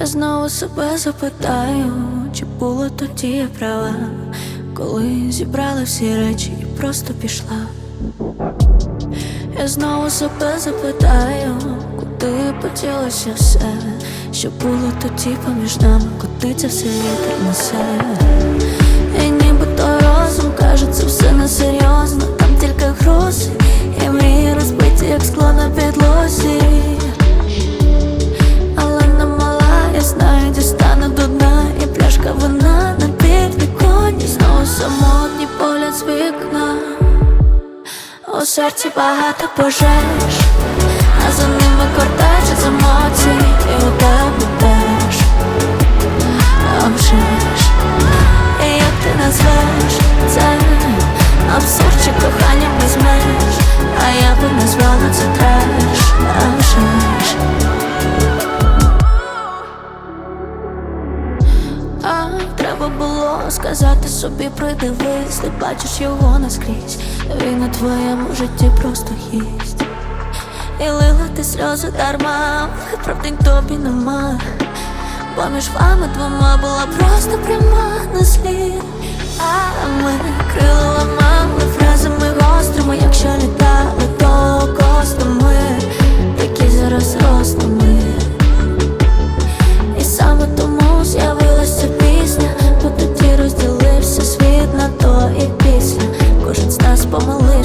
Я знову себе запитаю, чи було тоді я права, коли зібрала всі речі і просто пішла. Я знову себе запитаю, куди поділося все, що було тоді поміж нами, куди це все вітер несе. І нібито розум каже, це все несерйозно, там тільки грози, і мрії розбиті, як скло на підлозі. Серці багато пожеж А за ними кортеж з емоцій І у тебе теж. А І як ти назвеш це? Абсурд чи кохання без меж А я би назвала це треш. А треба було сказати собі, придивись, ти бачиш його наскрізь. Він у твоєму житті просто гість. І лила ти сльози дарма, правди тобі нема. Бо між вами двома була просто пряма на слід. А ми крила ламали фразами гострими, якщо літали, то костами, які зараз ростами. І саме тому з'явилася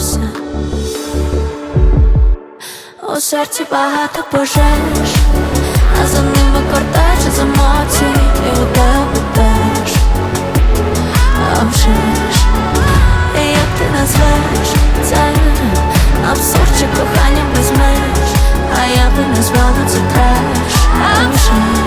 помилився. У серці багато пожеж, а за ними кортеж з емоцій, і у тебе теж. А вже як ти назвеш це абсурд чи кохання без меж, а я би назвала це треш. А.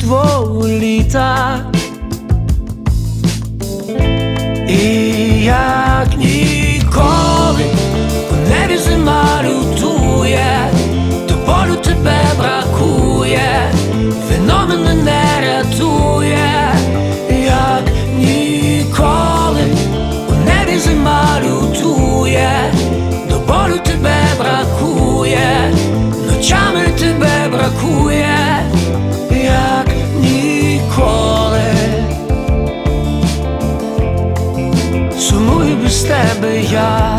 твого літа. І як ніколи у небі зима лютує, до болю тебе бракує, феномен не тебе я.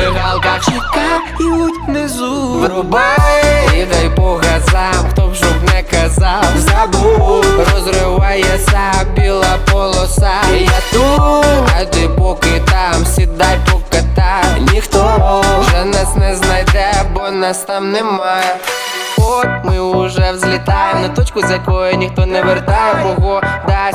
Мигалках чекають внизу. Врубай. І дай по газам, хто б жоб не казав. Забув, розривається біла полоса. Я тут, а ти поки там, сідай по кота Ніхто. Вже нас не знайде, бо нас там немає От ми уже взлітаємо на точку, з якої ніхто не вертає Погода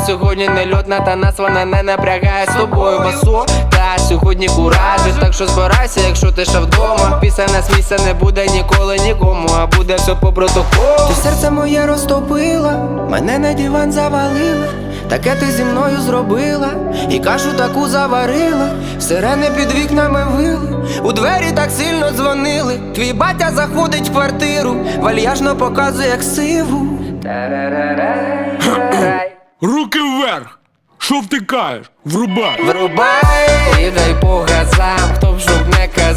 сьогодні не льотна, та нас вона не напрягає з тобою басо. Та сьогодні куражі, так що збирайся, якщо ти ще вдома. Після нас місця не буде ніколи нікому, а буде все по протоколу. Ти серце моє розтопила, мене на диван завалила. Таке ти зі мною зробила, і кашу таку заварила, сирени під вікнами вили, у двері так сильно дзвонили. Твій батя заходить в квартиру, вальяжно показує як сиву. Руки вверх! Що втикаєш? Врубай! Врубай і дай по газам, хто б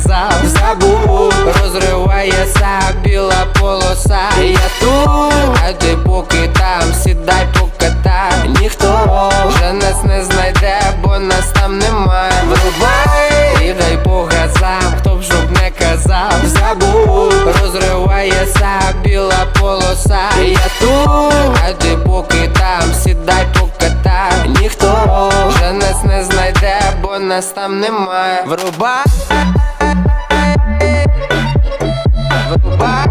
казав, забув, розривається біла полоса. Я тут, а ти поки там, сідай покатай. Ніхто вже нас не знайде, бо нас там немає. Врубай і дай по газам, хто б щоб не казав, забув, розривається біла полоса. Я тут, а ти поки там, сідай покатай. Ніхто вже нас не знайде, бо нас там немає. Врубай Врубай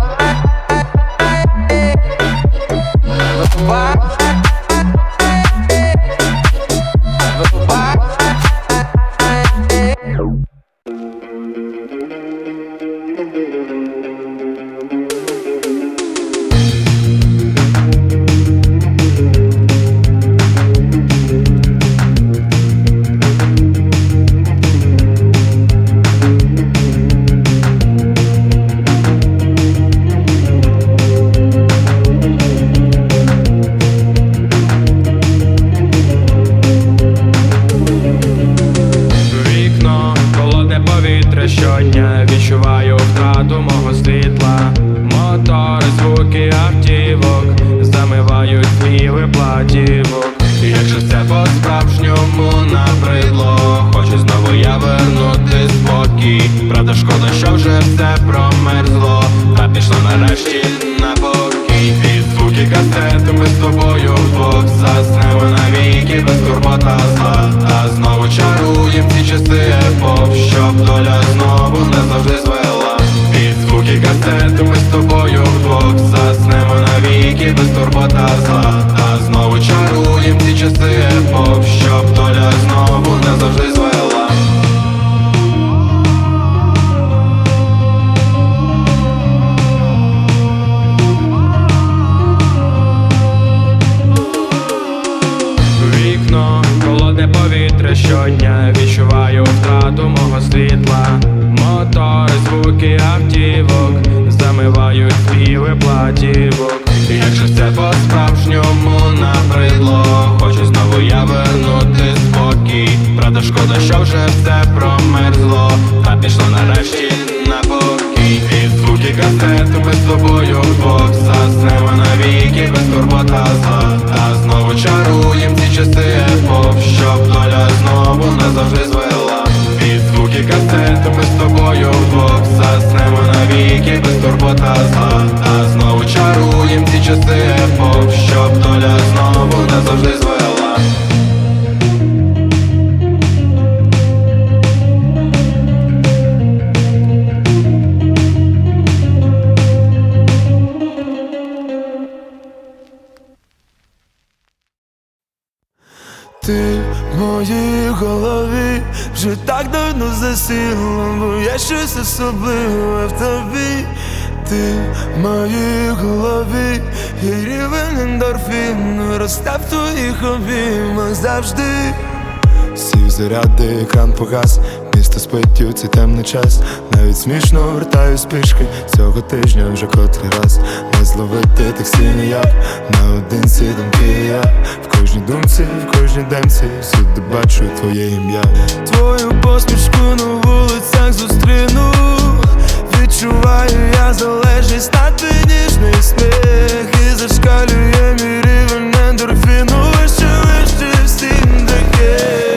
às vezes силу, я щось особливе в тобі, ти в моїй голові, і рівень ендорфін розстав твоїх обіймах завжди. Сів заряди, екран погас, місто спить у цей темний час. Навіть смішно вертаю спішки цього тижня вже котрий раз. Не зловити таксі ніяк, один думки я кожній думці, в кожній демці Всюди бачу твоє ім'я. Твою посмішку на вулицях зустріну. Відчуваю я залежність на твій ніжний сміх. І зашкалює мій рівень ендорфіну. Вище, вище всім таке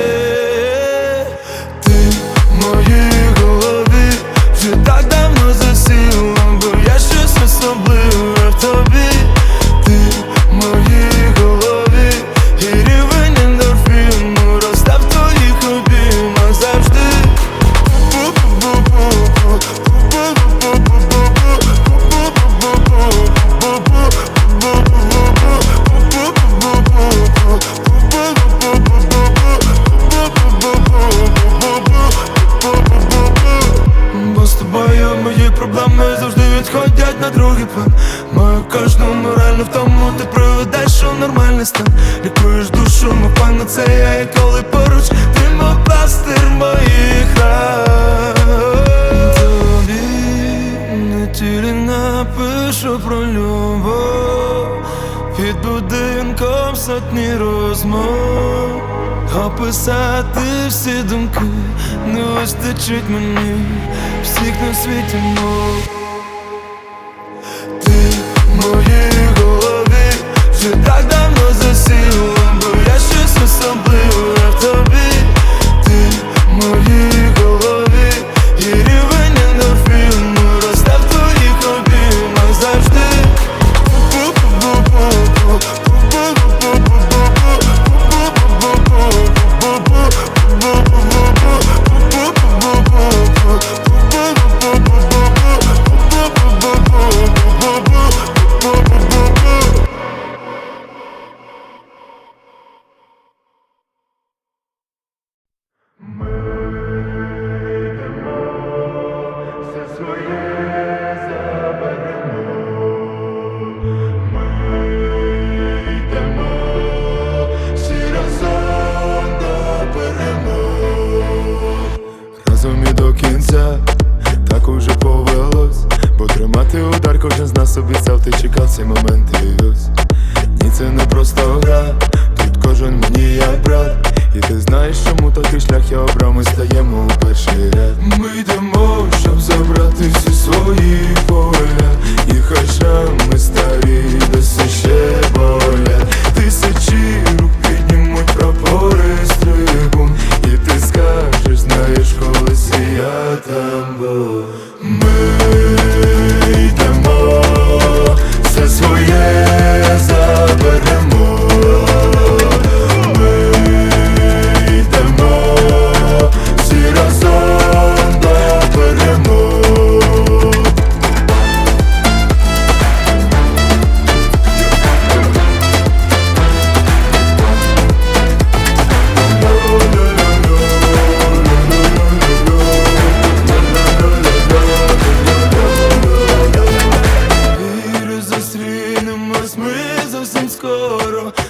Описати всі думки не вистачить мені всіх на світі мов.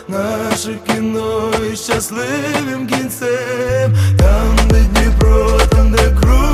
наше кіно і щасливим кінцем, там, де Дніпро, там де круг.